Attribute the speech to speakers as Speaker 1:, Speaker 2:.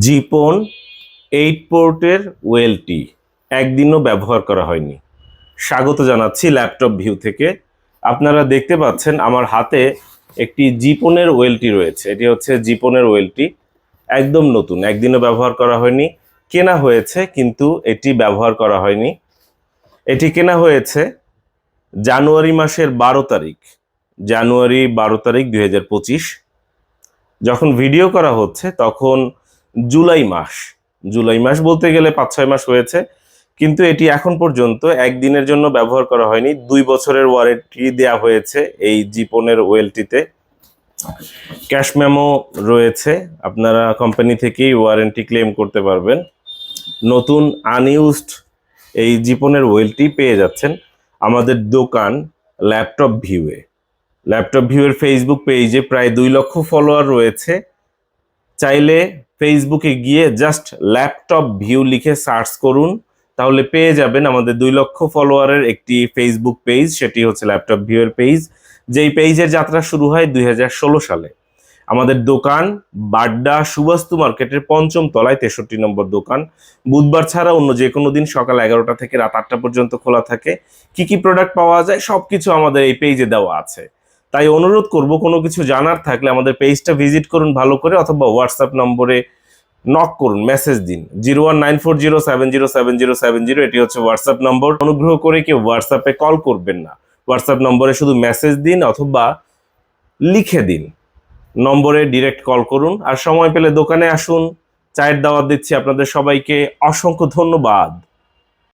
Speaker 1: জিপন eight পোর্টের ওয়েলটি। একদিনও ব্যবহার করা হয়নি। স্বাগত জানাচ্ছি ল্যাপটপ ভিউ থেকে। আপনারা দেখতে পাচ্ছেন আমার হাতে একটি জিপনের ওয়েলটি রয়েছে। এটি হচ্ছে জিপনের ওয়েলটি। একদম নতুন। একদিনও ব্যবহার করা হয়নি। কেনা হয়েছে, কিন্তু এটি ব্যবহার করা হয়নি। এটি কেনা হয়েছে জানুয়ারি মাসের বারো তারিখ। জানুয়ারি বারো তারিখ দুই হাজার পঁচিশ। যখন ভিডিও করা হচ্ছে, তখন জুলাই মাস। জুলাই মাস বলতে গেলে পাঁচ, ছয় মাস হয়েছে। কিন্তু এটি এখন পর্যন্ত একদিনের জন্য ব্যবহার করা হয়নি। দুই বছরের ওয়ারেন্টি দেওয়া হয়েছে এই জিপনের ওয়েলটিতে। ক্যাশ মেমো রয়েছে। আপনারা কোম্পানি থেকেই ওয়ারেন্টি ক্লেম করতে পারবেন। নতুন আনইউজড এই জিপনের ওয়েলটি পেয়ে যাচ্ছেন আমাদের দোকান ল্যাপটপ ভিউয়ে ল্যাপটপ ভিউয়ের ফেসবুক পেজে প্রায় দুই লক্ষ ফলোয়ার রয়েছে। চাইলে ফেসবুকে গিয়ে জাস্ট ল্যাপটপ ভিউ লিখে সার্চ করুন। তাহলে পেয়ে যাবেন আমাদের দুই লক্ষ ফলোয়ারের একটি ফেসবুক পেজ সেটি হচ্ছে ল্যাপটপ ভিউয়ের পেজ যেই পেজের যাত্রা শুরু হয় দুই হাজার ষোলো সালে। আমাদের দোকান বাড্ডা সুবাস্তু মার্কেটের পঞ্চম তলায়, তেষট্টি নম্বর দোকান। বুধবার ছাড়া অন্য যে কোনো দিন সকাল এগারোটা থেকে রাত আটটা পর্যন্ত খোলা থাকে। কি কি প্রোডাক্ট পাওয়া যায়? সবকিছু আমাদের এই পেজে দেওয়া আছে। তাই অনুরোধ করব, কোনো কিছু জানার থাকলে আমাদের পেজটা ভিজিট করুন ভালো করে, অথবা হোয়াটসঅ্যাপ নম্বরে নক করুন মেসেজ দিন। Zero one nine four zero seven zero seven zero seven zero এটি হচ্ছে হোয়াটসঅ্যাপ নম্বর। অনুগ্রহ করে কেউ হোয়াটসঅ্যাপে কল করবেন না। হোয়াটসঅ্যাপ নম্বরে শুধু মেসেজ দিন অথবা লিখে দিন। নম্বরে ডিরেক্ট কল করুন। আর সময় পেলে দোকানে আসুন। চায়ের দাওয়াত দিচ্ছি আপনাদের সবাইকে। অসংখ্য ধন্যবাদ।